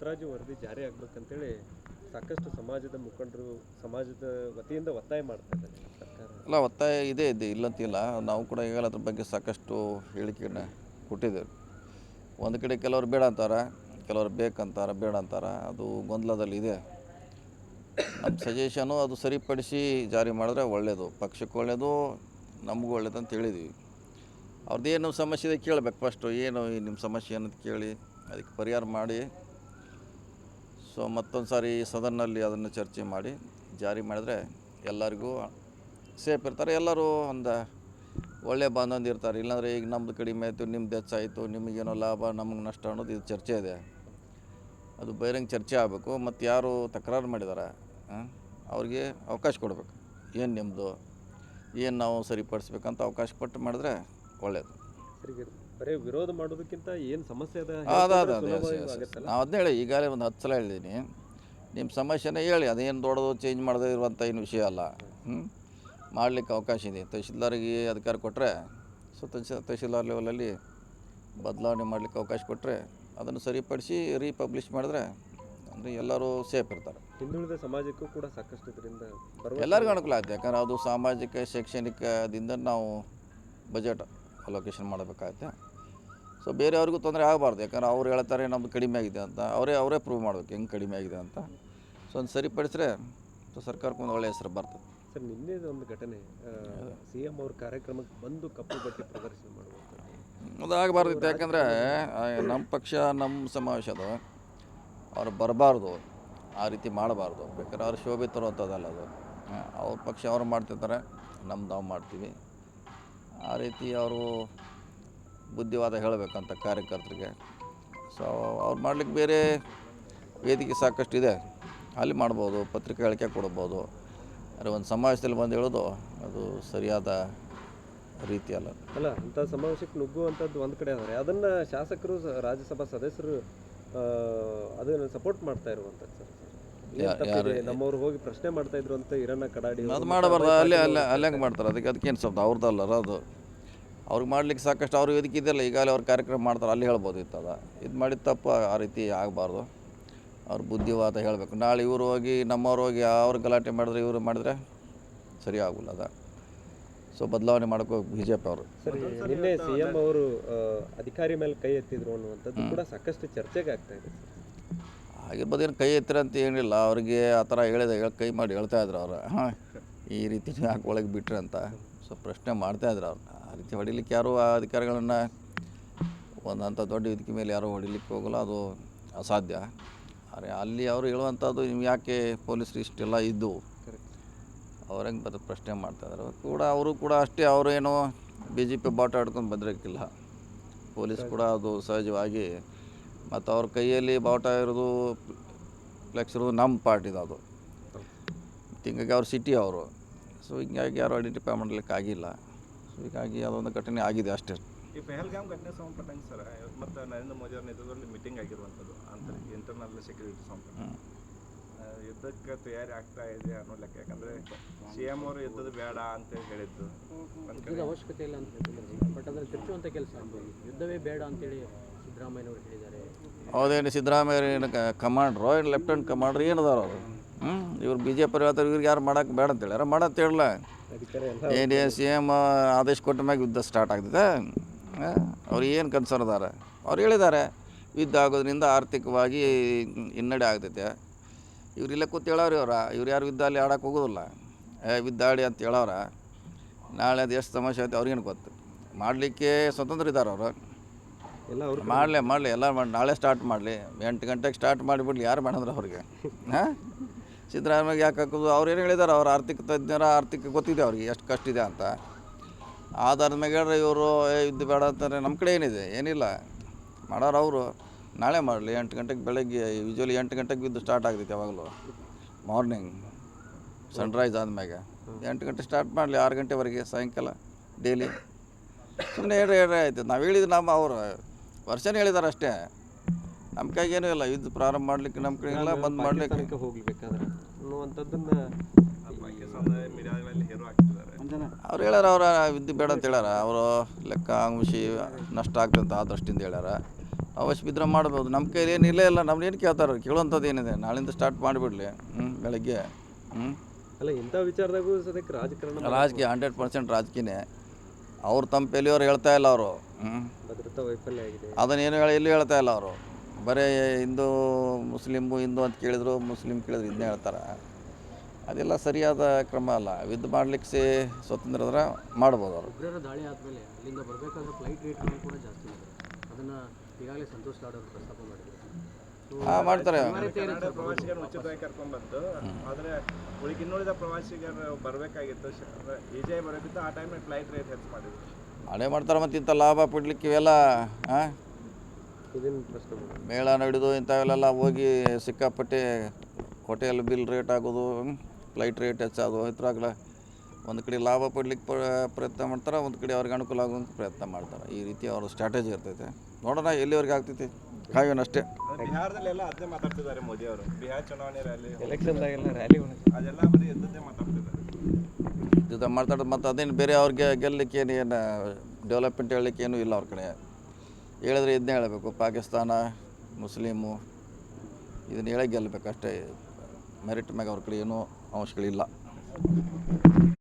ಮುತ್ತರಾಜು ವರದಿ ಜಾರಿ ಆಗ್ಬೇಕಂತೇಳಿ ಸಾಕಷ್ಟು ಸಮಾಜದ ಮುಖಂಡರು, ಸಮಾಜದ ವತಿಯಿಂದ ಒತ್ತಾಯ ಮಾಡ್ತಾ ಇದ್ದಾರೆ ಸರ್ಕಾರ. ಅಲ್ಲ, ಒತ್ತಾಯ ಇದೆ ಇದೆ, ಇಲ್ಲಂತಿಲ್ಲ. ನಾವು ಕೂಡ ಈಗ ಅದ್ರ ಬಗ್ಗೆ ಸಾಕಷ್ಟು ಹೇಳಿಕೆಯನ್ನು ಕೊಟ್ಟಿದ್ದೇವೆ. ಒಂದು ಕಡೆ ಕೆಲವರು ಬೇಡ ಅಂತಾರೆ, ಕೆಲವರು ಬೇಕಂತಾರೆ, ಬೇಡ ಅಂತಾರೆ, ಅದು ಗೊಂದಲದಲ್ಲಿ ಇದೆ. ನಮ್ಮ ಸಜೆಷನು ಅದು ಸರಿಪಡಿಸಿ ಜಾರಿ ಮಾಡಿದ್ರೆ ಒಳ್ಳೆಯದು ಪಕ್ಷಕ್ಕೆ ಒಳ್ಳೆಯದು ನಮಗೂ ಒಳ್ಳೇದು ಅಂತ ಹೇಳಿದ್ವಿ. ಅವ್ರದ್ದೇನು ಸಮಸ್ಯೆ ಇದೆ ಕೇಳಬೇಕು ಫಸ್ಟು ಏನು ನಿಮ್ಮ ಸಮಸ್ಯೆ ಅನ್ನೋದು ಕೇಳಿ, ಅದಕ್ಕೆ ಪರಿಹಾರ ಮಾಡಿ. ಸೊ ಮತ್ತೊಂದು ಸಾರಿ ಸದನ್ನಲ್ಲಿ ಅದನ್ನು ಚರ್ಚೆ ಮಾಡಿ, ಜಾರಿ ಮಾಡಿದ್ರೆ ಎಲ್ಲರಿಗೂ ಸೇಫ್ ಇರ್ತಾರೆ. ಎಲ್ಲರೂ ಒಂದು ಒಳ್ಳೆಯ ಬಾಂಧವ್ಯ ಇರ್ತಾರೆ. ಇಲ್ಲಾಂದರೆ ಈಗ ನಮ್ಮದು ಕಡಿಮೆ ಆಯಿತು, ನಿಮ್ದು ಹೆಚ್ಚಾಯಿತು, ನಿಮಗೇನೋ ಲಾಭ, ನಮಗೆ ನಷ್ಟ ಅನ್ನೋದು ಇದು ಚರ್ಚೆ ಇದೆ. ಅದು ಬಹಿರಂಗ ಚರ್ಚೆ ಆಗಬೇಕು. ಮತ್ತು ಯಾರು ತಕರಾರು ಮಾಡಿದ್ದಾರೆ ಅವ್ರಿಗೆ ಅವಕಾಶ ಕೊಡಬೇಕು. ಏನು ನಿಮ್ಮದು ಏನು ನಾವು ಸರಿಪಡಿಸ್ಬೇಕಂತ ಅವಕಾಶ ಕೊಟ್ಟು ಮಾಡಿದ್ರೆ ಒಳ್ಳೆಯದು ಬರೀ ವಿರೋಧ ಮಾಡೋದಕ್ಕಿಂತ ಏನು ಸಮಸ್ಯೆ ಅದ? ಅದ ಅದ ಅದೇ ನಾವು ಅದನ್ನ ಹೇಳಿ ಈಗಾಗಲೇ ಒಂದು ಹತ್ತು ಸಲ ಹೇಳಿದ್ದೀನಿ ನಿಮ್ಮ ಸಮಸ್ಯೆನೇ ಹೇಳಿ ಅದೇನು ದೊಡ್ಡದು ಚೇಂಜ್ ಮಾಡದೇ ಇರುವಂಥ ಏನು ವಿಷಯ ಅಲ್ಲ. ಹ್ಞೂ ಮಾಡಲಿಕ್ಕೆ ಅವಕಾಶ ಇದೆ. ತಹಶೀಲ್ದಾರಿಗೆ ಅಧಿಕಾರ ಕೊಟ್ಟರೆ ಸೊ ತಹಶೀಲ್ ತಹಶೀಲ್ದಾರ್ ಲೆವೆಲಲ್ಲಿ ಬದಲಾವಣೆ ಮಾಡಲಿಕ್ಕೆ ಅವಕಾಶ ಕೊಟ್ಟರೆ ಅದನ್ನು ಸರಿಪಡಿಸಿ ರೀಪಬ್ಲಿಷ್ ಮಾಡಿದ್ರೆ ಅಂದರೆ ಎಲ್ಲರೂ ಸೇಫ್ ಇರ್ತಾರೆ. ಹಿಂದುಳಿದ ಸಮಾಜಕ್ಕೂ ಕೂಡ ಸಾಕಷ್ಟು ಇದರಿಂದ ಎಲ್ಲರಿಗೂ ಅನುಕೂಲ ಆಗುತ್ತೆ ಯಾಕಂದ್ರೆ ಅದು ಸಾಮಾಜಿಕ ಶೈಕ್ಷಣಿಕದಿಂದ ನಾವು ಬಜೆಟ್ ಅಲೋಕೇಶನ್ ಮಾಡಬೇಕಾಗುತ್ತೆ. ಸೊ ಬೇರೆಯವ್ರಿಗೂ ತೊಂದರೆ ಆಗಬಾರ್ದು. ಯಾಕಂದ್ರೆ ಅವ್ರು ಹೇಳ್ತಾರೆ ನಮ್ಮದು ಕಡಿಮೆ ಆಗಿದೆ ಅಂತ. ಅವರೇ ಅವರೇ ಪ್ರೂವ್ ಮಾಡಬೇಕು ಹೆಂಗೆ ಕಡಿಮೆ ಆಗಿದೆ ಅಂತ. ಸೊ ಒಂದು ಸರಿಪಡಿಸ್ರೆ ಸೊ ಸರ್ಕಾರಕ್ಕೆ ಒಂದು ಒಳ್ಳೆಯ ಹೆಸರು ಬರ್ತದೆ. ಸರ್ ನಿನ್ನೆದು ಒಂದು ಘಟನೆ ಸಿ ಎಂ ಅವ್ರ ಕಾರ್ಯಕ್ರಮಕ್ಕೆ ಬಂದು ಕಪ್ಪು ಬಟ್ಟೆ ಪ್ರದರ್ಶನ ಮಾಡುವಂಥದ್ದು. ಅದು ಆಗಬಾರ್ದಿತ್ತು. ಯಾಕಂದರೆ ನಮ್ಮ ಪಕ್ಷ ನಮ್ಮ ಸಮಾವೇಶ ಅದು. ಅವ್ರು ಬರಬಾರ್ದು. ಆ ರೀತಿ ಮಾಡಬಾರ್ದು. ಬೇಕಾದ್ರೆ ಅವ್ರು ಶೋಭೆ ತರುವಂಥದ್ದಲ್ಲ ಅದು. ಅವ್ರ ಪಕ್ಷ ಅವ್ರು ಮಾಡ್ತಿರ್ತಾರೆ ನಮ್ದು ನಾವು ಮಾಡ್ತೀವಿ. ಆ ರೀತಿ ಅವರು ಬುದ್ಧಿವಾದ ಹೇಳಬೇಕಂತ ಕಾರ್ಯಕರ್ತರಿಗೆ. ಸೊ ಅವ್ರು ಮಾಡಲಿಕ್ಕೆ ಬೇರೆ ವೇದಿಕೆ ಸಾಕಷ್ಟು ಇದೆ ಅಲ್ಲಿ ಮಾಡ್ಬೋದು ಪತ್ರಿಕೆ ಹೇಳಿಕೆ ಕೊಡ್ಬೋದು. ಆದರೆ ಒಂದು ಸಮಾವೇಶದಲ್ಲಿ ಬಂದು ಹೇಳೋದು ಅದು ಸರಿಯಾದ ರೀತಿ ಅಲ್ಲ. ಅಲ್ಲ ಅಂಥ ಸಮಾವೇಶಕ್ಕೆ ನುಗ್ಗುವಂಥದ್ದು ಒಂದು ಕಡೆ ಆದರೆ ಅದನ್ನು ಶಾಸಕರು ರಾಜ್ಯಸಭಾ ಸದಸ್ಯರು ಅದನ್ನು ಸಪೋರ್ಟ್ ಮಾಡ್ತಾ ಇರುವಂಥದ್ದು ಸರ್. ನಮ್ಮವ್ರು ಹೋಗಿ ಪ್ರಶ್ನೆ ಮಾಡ್ತಾ ಇದ್ರು ಅಂತ ಇರೋಣ ಕಡಾಡಿ ಅದು ಮಾಡಬಾರ್ದು ಅಲ್ಲೇ ಅಲ್ಲೇ ಅಲ್ಲೇ ಹಂಗೆ ಮಾಡ್ತಾರೆ? ಅದಕ್ಕೆ ಅದಕ್ಕೇನು ಸ್ವಲ್ಪ ಅವ್ರದ್ದಲ್ಲ ಅದು. ಅವ್ರಿಗೆ ಮಾಡ್ಲಿಕ್ಕೆ ಸಾಕಷ್ಟು ಅವರು ವೇದಿಕೆ ಇದೆಯಲ್ಲ ಈಗಾಗಲೇ ಅವ್ರ ಕಾರ್ಯಕ್ರಮ ಮಾಡ್ತಾರೆ ಅಲ್ಲಿ ಹೇಳ್ಬೋದಿತ್ತು ಅದ ಇದು ಮಾಡಿದ ತಪ್ಪು ಆ ರೀತಿ ಆಗಬಾರ್ದು. ಅವ್ರ ಬುದ್ಧಿವಾದ ಹೇಳಬೇಕು. ನಾಳೆ ಇವರು ಹೋಗಿ ನಮ್ಮವ್ರು ಹೋಗಿ ಅವ್ರು ಗಲಾಟೆ ಮಾಡಿದ್ರೆ ಇವರು ಮಾಡಿದ್ರೆ ಸರಿ ಆಗೋಲ್ಲ ಅದ. ಸೊ ಬದಲಾವಣೆ ಮಾಡೋಕೆ ಬಿ ಜೆ ಪಿ ಅವರು. ಸರಿ ನಿನ್ನೆ ಸಿ ಎಂ ಅವರು ಅಧಿಕಾರಿ ಮೇಲೆ ಕೈ ಎತ್ತಿದ್ರು ಅನ್ನುವಂಥದ್ದು ಕೂಡ ಸಾಕಷ್ಟು ಚರ್ಚೆಗೆ ಆಗ್ತಾ ಇದೆ ಆಗಿರ್ಬೋದು ಏನು ಕೈ ಎತ್ತಿರ ಅಂತ ಏನಿಲ್ಲ. ಅವ್ರಿಗೆ ಆ ಥರ ಹೇಳಿದೆ ಹೇಳಿ ಕೈ ಮಾಡಿ ಹೇಳ್ತಾ ಇದ್ರು ಅವ್ರು. ಹಾಂ ಈ ರೀತಿ ಹಾಕೊಳಗೆ ಯಾಕೆ ಒಳಗೆ ಬಿಟ್ರಿ ಅಂತ ಸೊ ಪ್ರಶ್ನೆ ಮಾಡ್ತಾ ಇದ್ರು ಅವ್ರು. ಆ ರೀತಿ ಹೊಡಿಲಿಕ್ಕೆ ಯಾರೂ ಆ ಅಧಿಕಾರಿಗಳನ್ನು ಒಂದು ಅಂಥ ದೊಡ್ಡ ವೇದಿಕೆ ಮೇಲೆ ಯಾರೂ ಹೊಡಿಲಿಕ್ಕೆ ಹೋಗಲ್ಲ, ಅದು ಅಸಾಧ್ಯ. ಆದರೆ ಅಲ್ಲಿ ಅವರು ಹೇಳುವಂಥದ್ದು ನೀವು ಯಾಕೆ ಪೊಲೀಸರು ಇಷ್ಟೆಲ್ಲ ಇದ್ದು? ಅವ್ರ ಹೆಂಗೆ ಪ್ರಶ್ನೆ ಪ್ರಶ್ನೆ ಮಾಡ್ತಾಯಿದ್ರು ಕೂಡ, ಅವರು ಕೂಡ ಅಷ್ಟೇ ಅವರೇನು ಬಿ ಜೆ ಪಿ ಬಾಟ ಆಡ್ಕೊಂಡು ಬಂದಿರೋಕ್ಕಿಲ್ಲ. ಪೊಲೀಸ್ ಕೂಡ ಅದು ಸಹಜವಾಗಿ ಮತ್ತು ಅವ್ರ ಕೈಯಲ್ಲಿ ಬಾವುಟ ಇರೋದು, ಫ್ಲೆಕ್ಸ್ ಇರೋದು ನಮ್ಮ ಪಾರ್ಟಿದು ಅದು. ಹಿಂಗಾಗಿ ಅವ್ರ ಸಿಟಿ ಅವರು. ಸೊ ಹಿಂಗಾಗಿ ಯಾರು ಐಡೆಂಟಿಫೈ ಮಾಡಲಿಕ್ಕೆ ಆಗಿಲ್ಲ ಸೊ ಹೀಗಾಗಿ ಅದೊಂದು ಘಟನೆ ಆಗಿದೆ ಅಷ್ಟೇ. ಈ ಪೆಹಲ್ಗಾಮ್ ಘಟನೆ ಸಂಬಂಧಪಟ್ಟಂಗೆ ಸರ್ ಮತ್ತು ನರೇಂದ್ರ ಮೋದಿ ಅವರ ನೇತೃತ್ವದಲ್ಲಿ ಮೀಟಿಂಗ್ ಆಗಿರುವಂಥದ್ದು ಅಂತ ಇಂಟರ್ನಲ್ ಸೆಕ್ಯೂರಿಟಿ ಸಂಬಂಧ. ಯುದ್ಧಕ್ಕೆ ತಯಾರಿ ಆಗ್ತಾ ಇದೆ ಅನ್ನೋ ಲೆಕ್ಕ ಯಾಕಂದರೆ ಸಿ ಎಂ ಅವರು ಯುದ್ಧದ ಬೇಡ ಅಂತ ಹೇಳಿದ್ದು. ಯುದ್ಧದ ಅವಶ್ಯಕತೆ ಇಲ್ಲ ಅಂತ ಹೇಳ್ತಿದ್ದಾರೆ ಬಟ್ ಅದನ್ನು ತಿರುಚುವಂಥ ಕೆಲಸ ಯುದ್ಧವೇ ಬೇಡ ಅಂತೇಳಿ ಸಿದ್ದರಾಮಯ್ಯನವರು ಹೇಳಿದ್ದಾರೆ. ಹೌದೇನು ಸಿದ್ದರಾಮಯ್ಯ ಕಮಾಂಡ್ರು ಏನು ಲೆಫ್ಟಿನೆಂಟ್ ಕಮಾಂಡ್ರು ಏನದಾರ ಅವರು? ಹ್ಞೂ ಇವ್ರು ಬಿ ಜೆ ಪಿ ಹೇಳ್ತಾರೆ ಇವ್ರಿಗೆ ಯಾರು ಮಾಡೋಕೆ ಬೇಡ ಅಂತ ಹೇಳ್ಯಾರ ಮಾಡಂತ ಡಿ ಎ ಸಿ ಎಂ ಆದೇಶ ಕೊಟ್ಟ ಮ್ಯಾಗ ಯುದ್ಧ ಸ್ಟಾರ್ಟ್ ಆಗ್ತದೆ. ಅವ್ರು ಏನು ಕನ್ಸರ್ನ್ ಅದಾರ? ಅವ್ರು ಹೇಳಿದ್ದಾರೆ. ಯುದ್ಧ ಆಗೋದ್ರಿಂದ ಆರ್ಥಿಕವಾಗಿ ಹಿನ್ನಡೆ ಆಗ್ತೈತೆ. ಇವ್ರು ಇಲ್ಲೇ ಕೂತ್ ಹೇಳವ್ರಿ ಅವ್ರ. ಇವ್ರು ಯಾರು ಯುದ್ಧ ಅಲ್ಲಿ ಆಡೋಕೆ ಹೋಗೋದಿಲ್ಲ. ಏ ಯುದ್ಧ ಆಡಿ ಅಂತ ಹೇಳವ್ರ. ನಾಳೆ ಅದು ಎಷ್ಟು ಸಮಸ್ಯೆ ಐತೆ ಅವ್ರಿಗೇನು ಗೊತ್ತು. ಮಾಡಲಿಕ್ಕೆ ಸ್ವತಂತ್ರ ಇದ್ದಾರೆ ಅವರು. ಎಲ್ಲ ಅವ್ರು ಮಾಡಲಿ ಮಾಡಲಿ ಎಲ್ಲ ಮಾಡಿ ನಾಳೆ ಸ್ಟಾರ್ಟ್ ಮಾಡಲಿ. ಎಂಟು ಗಂಟೆಗೆ ಸ್ಟಾರ್ಟ್ ಮಾಡಿಬಿಡ್ಲಿ. ಯಾರು ಮಾಡಿದ್ರೆ ಅವ್ರಿಗೆ? ಹಾಂ ಸಿದ್ದರಾಮಯ್ಯ ಯಾಕೆ ಹಾಕೋದು? ಅವ್ರು ಏನು ಹೇಳಿದ್ದಾರೆ ಅವ್ರ ಆರ್ಥಿಕ ತಜ್ಞರ ಆರ್ಥಿಕ ಗೊತ್ತಿದೆ ಅವ್ರಿಗೆ, ಎಷ್ಟು ಕಷ್ಟ ಇದೆ ಅಂತ. ಆಧಾರದ ಮೇಲೆ ಹೇಳ್ರೆ ಇವರು, ಏ ಬೇಡ ಅಂತಾರೆ. ನಮ್ಮ ಕಡೆ ಏನಿದೆ? ಏನಿಲ್ಲ. ಮಾಡೋರು ಅವರು. ನಾಳೆ ಮಾಡಲಿ. ಎಂಟು ಗಂಟೆಗೆ ಬೆಳಗ್ಗೆ ಯೂಶ್ವಲಿ ಎಂಟು ಗಂಟೆಗೆ ಬಿದ್ದು ಸ್ಟಾರ್ಟ್ ಆಗ್ತೈತೆ ಯಾವಾಗಲೂ. ಮಾರ್ನಿಂಗ್ ಸನ್ರೈಸ್ ಆದಮ್ಯಾಗ. ಎಂಟು ಗಂಟೆ ಸ್ಟಾರ್ಟ್ ಮಾಡಲಿ. ಆರು ಗಂಟೆವರೆಗೆ ಸಾಯಂಕಾಲ ಡೈಲಿ ಸುಮ್ಮನೆ ಹೇಳ್ರಿ ಹೇಳ್ರಿ ಆಯ್ತು. ನಾವು ಹೇಳಿದ್ದು ನಮ್ಮ ಅವರು. ವರ್ಷನೇ ಹೇಳಿದಾರೆ ಅಷ್ಟೇ. ನಮ್ಮ ಕೈಗೇನೂ ಇಲ್ಲ ಯುದ್ಧ ಪ್ರಾರಂಭ ಮಾಡ್ಲಿಕ್ಕೆ ನಮ್ಮ ಕೈ ಇಲ್ಲ ಬಂದ್ ಮಾಡ್ಲಿಕ್ಕೆ. ಹೋಗ್ಬೇಕಾದ್ರೆ ಅನ್ನುವಂಥದ್ದನ್ನ ಪಾಕಿಸ್ತಾನದ ಮೀಡಿಯಾಗಳಲ್ಲಿ ಹೇರೋ ಆಗ್ತಿದ್ದಾರೆ ಅವ್ರು ಹೇಳ್ಯಾರ ಅವ್ರ ವಿದ್ಯೆ ಬೇಡ ಅಂತ ಹೇಳ್ಯಾರ. ಅವರು ಲೆಕ್ಕ ಅಂಶಿ ನಷ್ಟ ಆಗ್ತಂತ ಆ ದೃಷ್ಟಿಯಿಂದ ಹೇಳ್ಯಾರ. ಅವಶ್ಯ ಬಿದ್ದರೆ ಮಾಡ್ಬೋದು. ನಮ್ಮ ಕೈಲಿ ಏನು ಇಲ್ಲೇ ಇಲ್ಲ ನಮ್ದು ಏನು ಕೇಳ್ತಾರೆ ಕೇಳೋಂಥದ್ದು ಏನಿದೆ? ನಾಳಿಂದ ಸ್ಟಾರ್ಟ್ ಮಾಡಿಬಿಡ್ಲಿ. ಹ್ಞೂ ಬೆಳಗ್ಗೆ. ಹ್ಞೂ ಅಲ್ಲ ಇಂಥ ವಿಚಾರದಾಗೂ ಸದ್ಯಕ್ಕೆ ರಾಜಕಾರಣ ರಾಜಕೀಯ ಹಂಡ್ರೆಡ್ ಪರ್ಸೆಂಟ್ ರಾಜಕೀಯನೇ. ಅವ್ರು ತಮ್ಮ ಪೆಲಿಯವ್ರು ಹೇಳ್ತಾ ಇಲ್ಲ ಅವರು. ಹ್ಞೂ ಭದ್ರತಾ ವೈಫಲ್ಯ ಆಗಿದೆ. ಅದನ್ನೇನು ಹೇಳಿ ಇಲ್ಲಿ ಹೇಳ್ತಾ ಇಲ್ಲ ಅವರು. ಬರೀ ಹಿಂದೂ ಮುಸ್ಲಿಮು ಹಿಂದೂ ಅಂತ ಕೇಳಿದ್ರು ಮುಸ್ಲಿಮ್ ಕೇಳಿದ್ರು ಇದನ್ನೇ ಹೇಳ್ತಾರೆ. ಅದೆಲ್ಲ ಸರಿಯಾದ ಕ್ರಮ ಅಲ್ಲ. ಯುದ್ಧ ಮಾಡ್ಲಿಕ್ಕೆ ಸ್ವತಂತ್ರ ಇದ್ರೆ ಮಾಡ್ಬೋದು ಅವರು. ಉಗ್ರರ ದಾಳಿ ಆದಮೇಲೆ ಅಲ್ಲಿಂದ ಬರಬೇಕಾದ್ರೆ ಫ್ಲೈಟ್ ರೇಟ್ಗಳು ಕೂಡ ಜಾಸ್ತಿ ಇದೆ. ಅದನ್ನು ಈಗಾಗಲೇ ಸಂತೋಷ್ ಲಾಡ್ ಪ್ರಸ್ತಾಪ ಮಾಡಿದ್ರು. ಹಾಂ ಮಾಡ್ತಾರೆ. ಪ್ರವಾಸಿಗರು ಉಚಿತವಾಗಿ ಕರ್ಕೊಂಡ್ಬಂದು ಆದರೆ ಉಳಿದ ಇನ್ನುಳಿದ ಪ್ರವಾಸಿಗರು ಬರಬೇಕಾಗಿತ್ತು. ಈಜೆ ಬರಬೇಕಿತ್ತು ಆ ಟೈಮಲ್ಲಿ ಫ್ಲೈಟ್ ರೇಟ್ ಹೆಚ್ಚು ಮಾಡಿದ್ರು. ಮಾಡೇ ಮಾಡ್ತಾರೆ ಮತ್ತು ಇಂಥ ಲಾಭ ಪಡ್ಲಿಕ್ಕೆ ಇವೆಲ್ಲ ಹಾಂ ಮೇಳ ನಡೆದು ಇಂಥವೆಲ್ಲ ಹೋಗಿ ಸಿಕ್ಕಾಪಟ್ಟೆ ಹೋಟೆಲ್ ಬಿಲ್ ರೇಟ್ ಆಗೋದು ಫ್ಲೈಟ್ ರೇಟ್ ಹೆಚ್ಚಾಗೋದು ಇದ್ರಾಗಲ ಒಂದು ಕಡೆ ಲಾಭ ಪಡ್ಲಿಕ್ಕೆ ಪ್ರ- ಪ್ರಯತ್ನ ಮಾಡ್ತಾರೆ? ಒಂದು ಕಡೆ ಅವ್ರಿಗೆ ಅನುಕೂಲ ಆಗೋಂಗೆ ಪ್ರಯತ್ನ ಮಾಡ್ತಾರೆ? ಈ ರೀತಿ ಅವ್ರ ಸ್ಟ್ರಾಟಜಿ ಇರ್ತೈತೆ. ನೋಡೋಣ ಎಲ್ಲಿವರೆಗೆ ಆಗ್ತೈತಿ? ಕಾಯೋಣ ಅಷ್ಟೇ. ಅಂದ್ರೆ ಬಿಹಾರದಲ್ಲೆಲ್ಲ ಅದೇ ಮಾತಾಡ್ತಿದ್ದಾರೆ ಮೋದಿ ಅವರು. ಬಿಹಾರ ಚುನಾವಣೆ ರ್ಯಾಲಿ ಎಲೆಕ್ಷನ್ದಾಗೆಲ್ಲ ರ್ಯಾಲಿ ಅದೆಲ್ಲ ಬರೀ ಎದ್ದದ್ದೇ ಮಾತಾಡ್ತಿದ್ದಾರೆ. ಇದು ಮಾತಾಡೋದು ಮತ್ತು ಅದೇನು ಬೇರೆ ಅವ್ರಿಗೆ ಗೆಲ್ಲಕ್ಕೆ ಏನು ಏನು ಡೆವಲಪ್ಮೆಂಟ್ ಹೇಳಲಿಕ್ಕೆ ಏನೂ ಇಲ್ಲ ಅವ್ರ ಕಡೆ. ಹೇಳಿದ್ರೆ ಇದನ್ನೇ ಹೇಳಬೇಕು, ಪಾಕಿಸ್ತಾನ, ಮುಸ್ಲಿಮು, ಇದನ್ನ ಹೇಳೇ ಗೆಲ್ಲಬೇಕು ಅಷ್ಟೇ ಮೆರಿಟ್ ಮ್ಯಾಗ ಅವ್ರ ಕಡೆ ಏನೂ ಅಂಶಗಳಿಲ್ಲ